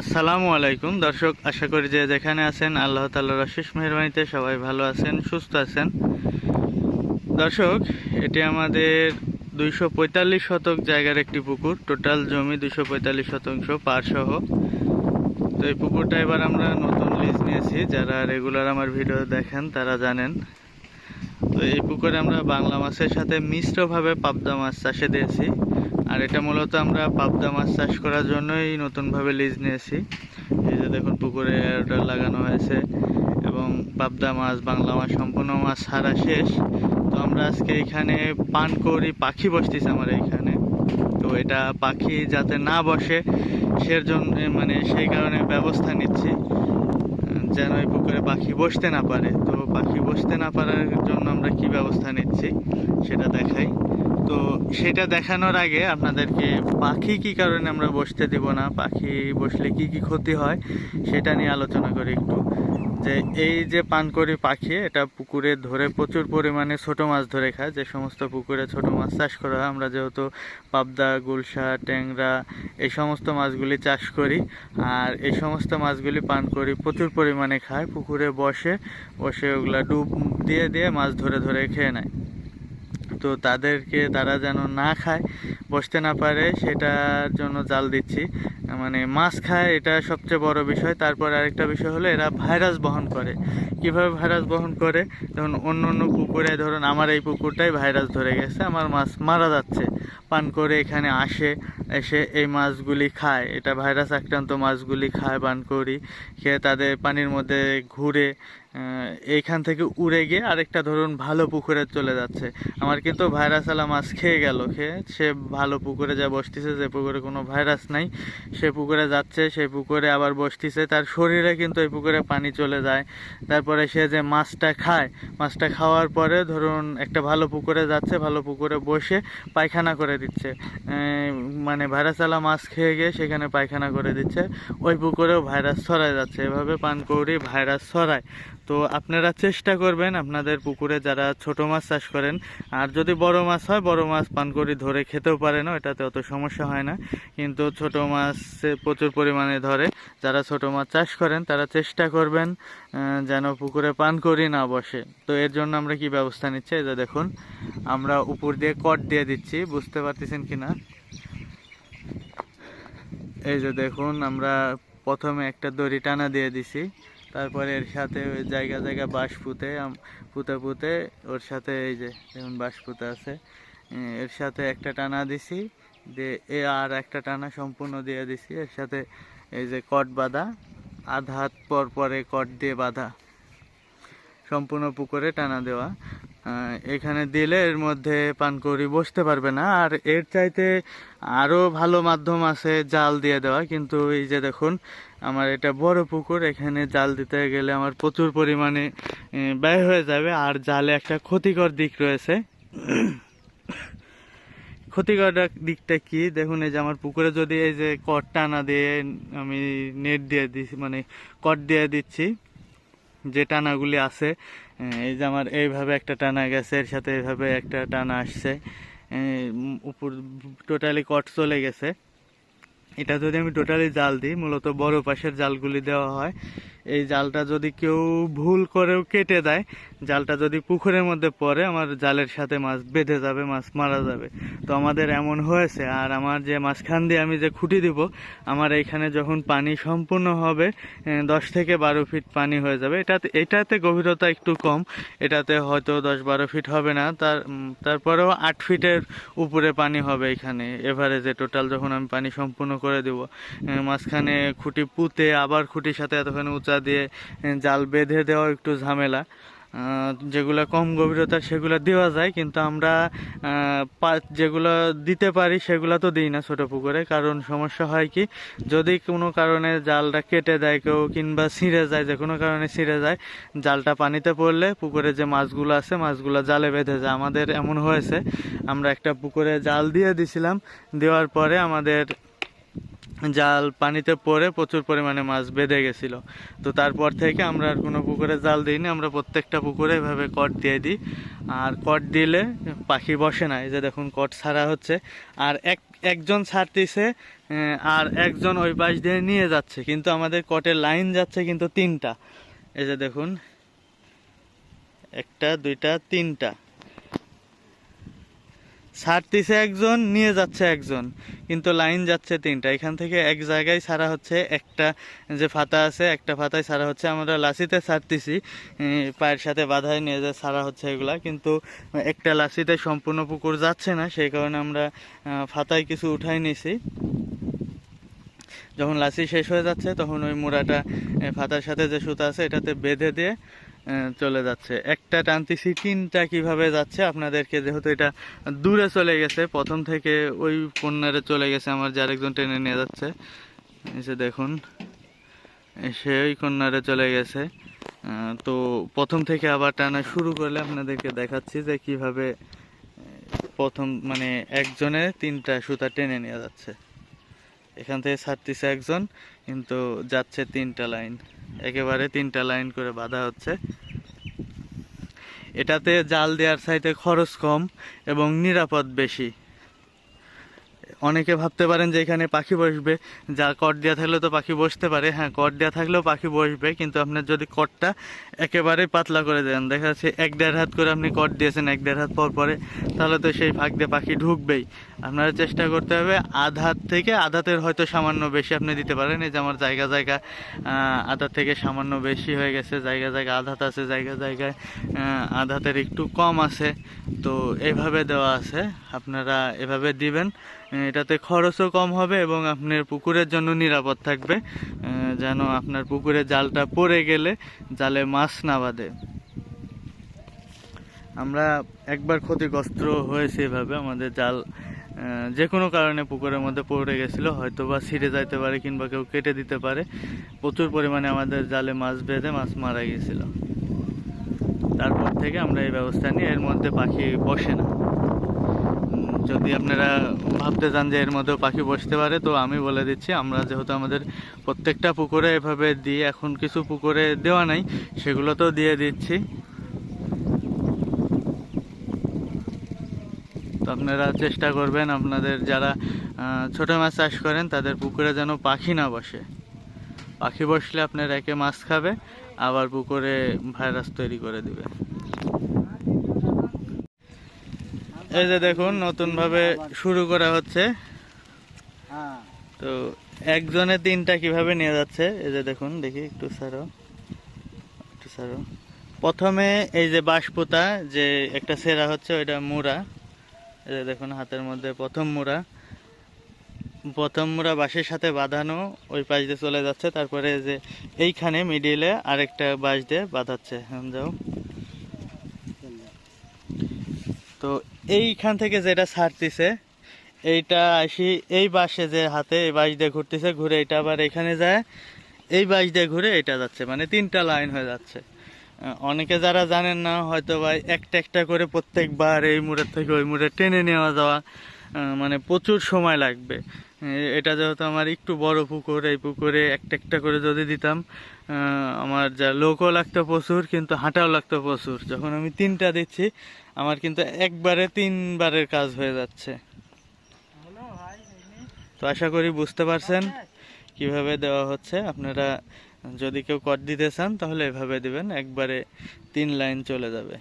আসসালামু আলাইকুম। দর্শক, আশা করি যে যেখানে আছেন, আল্লাহ তাল্লাহর অশেষ মেহরবানিতে সবাই ভালো আছেন, সুস্থ আছেন। দর্শক, এটি আমাদের দুইশো পঁয়তাল্লিশ শতক জায়গার একটি পুকুর। টোটাল জমি দুইশো পঁয়তাল্লিশ শতাংশ পার সহ তো এই পুকুরটা এবার আমরা নতুন লিজ নিয়েছি। যারা রেগুলার আমার ভিডিও দেখেন, তারা জানেন। তো এই পুকুরে আমরা বাংলা মাছের সাথে মিশ্রভাবে পাবদা মাছ চাষে দিয়েছি। আর এটা মূলত আমরা পাবদা মাছ চাষ করার জন্যই নতুনভাবে লিজ নিয়েছি। এই যে দেখুন পুকুরে ওটা লাগানো হয়েছে এবং পাবদা মাছ, বাংলা মাছ, সম্পূর্ণ মাছ ছাড়া শেষ। তো আমরা আজকে এখানে পান করি পাখি বসতেছে আমার এইখানে। তো এটা পাখি যাতে না বসে সের জন্য মানে সেই কারণে ব্যবস্থা নিচ্ছি। যেন এই পুকুরে পাখি বসতে না পারে। তো পাখি বসতে না পারার জন্য আমরা কি ব্যবস্থা নিচ্ছি, সেটা দেখাই। তো সেটা দেখানোর আগে আপনাদেরকে পাখি কি কারণে আমরা বসতে দিব না, পাখি বসলে কি কি ক্ষতি হয় সেটা নিয়ে আলোচনা করি একটু। যে এই যে পানকড়ি পাখি, এটা পুকুরে ধরে প্রচুর পরিমাণে ছোট মাছ ধরে খায়। যে সমস্ত পুকুরে ছোট মাছ চাষ করা হয়, আমরা যেহেতু পাবদা, গুলশা, ট্যাংরা এই সমস্ত মাছগুলি চাষ করি আর এই সমস্ত মাছগুলি পান করি প্রচুর পরিমাণে খায়। পুকুরে বসে বসে ওগুলা ডুব দিয়ে দিয়ে মাছ ধরে ধরে খেয়ে নেয়। তো তাদেরকে তারা যেন না খায়, বসতে না পারে, সেটার জন্য জাল দিচ্ছি। মানে মাছ খায়, এটা সবচেয়ে বড় বিষয়। তারপর আরেকটা বিষয় হলো, এরা ভাইরাস বহন করে। কীভাবে ভাইরাস বহন করে? যেমন অন্য অন্য পুকুরে, ধরুন, আমার এই পুকুরটাই ভাইরাস ধরে গেছে, আমার মাছ মারা যাচ্ছে। পান করে এখানে আসে, এসে এই মাছগুলি খায়। এটা ভাইরাস আক্রান্ত মাছগুলি খায়, পান করি, খেয়ে তাদের পানির মধ্যে ঘুরে এইখান থেকে উড়ে গিয়ে আরেকটা ধরুন ভালো পুকুরে চলে যাচ্ছে। আমার কিন্তু ভাইরাসওয়ালা মাছ খেয়ে গেল, খেয়ে সে ভালো পুকুরে যা বসতেছে, যে পুকুরে কোনো ভাইরাস নাই, সে পুকুরে যাচ্ছে, সেই পুকুরে আবার বসতেছে, তার শরীরে কিন্তু এই পুকুরে পানি চলে যায়। তারপরে সে যে মাছটা খায়, মাছটা খাওয়ার পরে ধরুন একটা ভালো পুকুরে যাচ্ছে, ভালো পুকুরে বসে পায়খানা করে দিচ্ছে। মানে ভাইরাসওয়ালা মাছ খেয়ে গিয়ে সেখানে পায়খানা করে দিচ্ছে, ওই পুকুরেও ভাইরাস ছড়ায় যাচ্ছে। এভাবে পানকৌড়ি ভাইরাস ছড়ায়। তো আপনারা চেষ্টা করবেন আপনাদের পুকুরে যারা ছোট মাছ চাষ করেন, আর যদি বড় মাছ হয়, বড় মাছ পানকৌড়ি ধরে খেতেও পারে না, এটাতে অত সমস্যা হয় না। কিন্তু ছোট মাছ প্রচুর পরিমাণে ধরে, যারা ছোট মাছ চাষ করেন, তারা চেষ্টা করবেন যেন পুকুরে পানকৌড়ি না বসে। তো এর জন্য আমরা কি ব্যবস্থা নিচ্ছি? এই যে দেখুন, আমরা উপর দিয়ে কট দিয়ে দিচ্ছি, বুঝতে পারতেছেন কি না? এই যে দেখুন, আমরা প্রথমে একটা দড়ি টানা দিয়ে দিছি। তারপরে এর সাথে জায়গা জায়গা বাঁশ পুঁতে পুঁতে পুঁতে ওর সাথে এই যে যেমন বাঁশ পুঁতে আছে। এর সাথে একটা টানা দিছি, দিয়ে এ আর একটা টানা সম্পূর্ণ দিয়ে দিছি। এর সাথে এই যে কট বাঁধা, আধা হাত পর পরে কট দিয়ে বাঁধা, সম্পূর্ণ পুকুরে টানা দেওয়া। এখানে দিলে এর মধ্যে পানকৌড়ি বসতে পারবে না। আর এর চাইতে আরও ভালো মাধ্যম আছে জাল দিয়ে দেওয়া। কিন্তু এই যে দেখুন আমার এটা বড় পুকুর, এখানে জাল দিতে গেলে আমার প্রচুর পরিমাণে ব্যয় হয়ে যাবে। আর জালে একটা ক্ষতিকর দিক রয়েছে। ক্ষতিকর দিকটা কি? দেখুন, এই যে আমার পুকুরে যদি এই যে কট টানা দিয়ে আমি নেট দিয়ে দিচ্ছি মানে কট দিয়ে দিচ্ছি, যে টানাগুলি আছে এই যে আমার এইভাবে একটা টানা গেছে, এর সাথে এইভাবে একটা টানা আসছে উপর টোটালি কট চলে গেছে। এটা যদি আমি টোটালি জাল দিই মূলত বড় পাশের জালগুলি দেওয়া হয়। এই জালটা যদি কেউ ভুল করেও কেটে দেয়, জালটা যদি পুকুরের মধ্যে পড়ে, আমার জালের সাথে মাছ বেঁধে যাবে, মাছ মারা যাবে। তো আমাদের এমন হয়েছে, আর আমার যে মাঝখান দিয়ে আমি যে খুঁটি দিব, আমার এইখানে যখন পানি সম্পূর্ণ হবে দশ থেকে বারো ফিট পানি হয়ে যাবে। এটাতে এটাতে গভীরতা একটু কম, এটাতে হয়তো দশ বারো ফিট হবে না, তার তারপরেও আট ফিটের উপরে পানি হবে এখানে, এভারেজে টোটাল যখন আমি পানি সম্পূর্ণ করে দেবো। মাঝখানে খুঁটি পুঁতে, আবার খুঁটির সাথে এতখানি উঁচা দিয়ে জাল বেঁধে দেওয়া একটু ঝামেলা। যেগুলো কম গভীরতা সেগুলো দেওয়া যায়, কিন্তু আমরা যেগুলো দিতে পারি সেগুলো তো দিই না ছোট পুকুরে। কারণ সমস্যা হয় কি, যদি কোনো কারণে জালটা কেটে দেয় কেউ কিংবা ছিঁড়ে যায়, যে কোনো কারণে ছিঁড়ে যায়, জালটা পানিতে পড়লে পুকুরে যে মাছগুলো আছে, মাছগুলো জালে বেঁধে যায়। আমাদের এমন হয়েছে, আমরা একটা পুকুরে জাল দিয়ে দিছিলাম, দেওয়ার পরে আমাদের জাল পানিতে পড়ে প্রচুর পরিমাণে মাছ বেঁধে গেছিল। তো তারপর থেকে আমরা আর কোনো পুকুরে জাল দিইনি, আমরা প্রত্যেকটা পুকুরে এভাবে কট দিয়ে দিই। আর কট দিলে পাখি বসে না, এই যে দেখুন কট ছাড়া হচ্ছে। আর এক, একজন ছাড়তেছে আর একজন ওই পাশ দিয়ে নিয়ে যাচ্ছে, কিন্তু আমাদের কটের লাইন যাচ্ছে কিন্তু তিনটা। এই যে দেখুন, একটা, দুইটা, তিনটা। ছাড়তেছে একজন, নিয়ে যাচ্ছে একজন। কিন্তু লাইন যাচ্ছে তিনটা। এখান থেকে এক জায়গায় ছাড়া হচ্ছে একটা যে ফাতা আছে, একটা ফাতায় ছাড়া হচ্ছে। আমরা লাসিতে ছাড়তেছি পায়ের সাথে বাধায় নিয়ে যে ছাড়া হচ্ছে এগুলা। কিন্তু একটা লাসিতে সম্পূর্ণ পুকুর যাচ্ছে না। সেই কারণে আমরা ফাতায় কিছু উঠাই নিয়েছি যখন লাসি শেষ হয়ে যাচ্ছে, তখন ওই মোড়াটা ফাতার সাথে যে সুতা আছে, এটাতে বেঁধে দিয়ে চলে যাচ্ছে। একটা টানতেছি, তিনটা কীভাবে যাচ্ছে? আপনাদেরকে যেহেতু এটা দূরে চলে গেছে, প্রথম থেকে ওই কন্যারে চলে গেছে আমার, যে আরেকজন টেনে নিয়ে যাচ্ছে। এসে দেখুন সে ওই কন্যারে চলে গেছে। তো প্রথম থেকে আবার টানা শুরু করলে আপনাদেরকে দেখাচ্ছি যে কীভাবে প্রথম মানে একজনে তিনটা সুতা টেনে নিয়ে যাচ্ছে। এখান থেকে ছাড়তেছে একজন, কিন্তু যাচ্ছে তিনটা লাইন। একেবারে তিনটা লাইন করে বাঁধা হচ্ছে। এটাতে জাল দেওয়ার সাইতে খরচ কম এবং নিরাপদ বেশি। অনেকে ভাবতে পারেন যে এখানে পাখি বসবে। যা কট দেওয়া থাকলে তো পাখি বসতে পারে। হ্যাঁ কট দেওয়া থাকলেও পাখি বসবে, কিন্তু আপনার যদি কটটা একেবারে পাতলা করে দেন, দেখা যাচ্ছে এক দেড় হাত করে আপনি কট দিয়েছেন, এক দেড় হাত পর পরে, তাহলে তো সেই ফাঁক দিয়ে পাখি ঢুকবেই। আপনারা চেষ্টা করতে হবে আধ হাত থেকে আধাতের হয়তো সামান্য বেশি আপনি দিতে পারেন। এই যে আমার জায়গা জায়গা আধার থেকে সামান্য বেশি হয়ে গেছে, জায়গা জায়গা আধাত আছে, জায়গা, জায়গায় আধাতের একটু কম আছে। তো এইভাবে দেওয়া আছে। আপনারা এভাবে দিবেন। এটাতে খরচও কম হবে এবং আপনার পুকুরের জন্য নিরাপদ থাকবে যেন আপনার পুকুরে জালটা পড়ে গেলে জালে মাছ না বাঁধে। আমরা একবার ক্ষতিগ্রস্ত হয়েছে এভাবে, আমাদের জাল যে কোনো কারণে পুকুরের মধ্যে পড়ে গেছিল হয়তো বা ছিঁড়ে যাইতে পারে কিংবা কেউ কেটে দিতে পারে। প্রচুর পরিমাণে আমাদের জালে মাছ বেঁধে মাছ মারা গেছিল। তারপর থেকে আমরা এই ব্যবস্থা নিই এর মধ্যে পাখি বসে না। যদি আপনারা ভাবতে চান যে এর মধ্যেও পাখি বসতে পারে, তো আমি বলে দিচ্ছি, আমরা যেহেতু আমাদের প্রত্যেকটা পুকুরে এভাবে দিয়ে এখন কিছু পুকুরে দেওয়া নাই, সেগুলো তো দিয়ে দিচ্ছি। তো আপনারা চেষ্টা করবেন, আপনাদের যারা ছোট মাছ চাষ করেন, তাদের পুকুরে যেন পাখি না বসে। পাখি বসলে আপনার একে মাছ খাবে, আবার পুকুরে ভাইরাস তৈরি করে দিবে। এই যে দেখুন নতুন ভাবে শুরু করা হচ্ছে। হ্যাঁ। তো একজনে তিনটা কীভাবে নিয়ে যাচ্ছে এই যে দেখুন দেখি একটু সারো একটু সারো। প্রথমে এই যে বাঁশপোতা যে একটা সেরা হচ্ছে ওইটা মুড়া। এই যে দেখুন হাতের মধ্যে প্রথম মুড়া। প্রথম মুড়া বাঁশের সাথে বাঁধানো ওই পাশ দিয়ে চলে যাচ্ছে তারপরে যে এইখানে মিডিলে আরেকটা বাঁশ দিয়ে বাঁধাচ্ছে। হ্যাঁ যাও। তো এইখান থেকে যেটা ছাড়তেছে, এইটা আসি এই বাসে যে হাতে এই বাস দিয়ে ঘুরতেছে, ঘুরে এটা আবার এখানে যায়, এই বাস দিয়ে ঘুরে এটা যাচ্ছে মানে তিনটা লাইন হয়ে যাচ্ছে। অনেকে যারা জানেন না হয়তো বা একটা একটা করে প্রত্যেকবার এই মুড়ের থেকে ওই মুড়ে টেনে নেওয়া যাওয়া মানে প্রচুর সময় লাগবে। এটা যেহেতু আমার একটু বড় পুকুর, এই পুকুরে একটা একটা করে যদি দিতাম আমার যা লোকও লাগতো প্রচুর, কিন্তু হাঁটাও লাগতো প্রচুর। যখন আমি তিনটা দিচ্ছি, আমার কিন্তু একবারে তিনবারের কাজ হয়ে যাচ্ছে। তো আশা করি বুঝতে পারছেন কীভাবে দেওয়া হচ্ছে। আপনারা যদি কেউ কর দিতে চান, তাহলে এভাবে দিবেন, একবারে তিন লাইন চলে যাবে।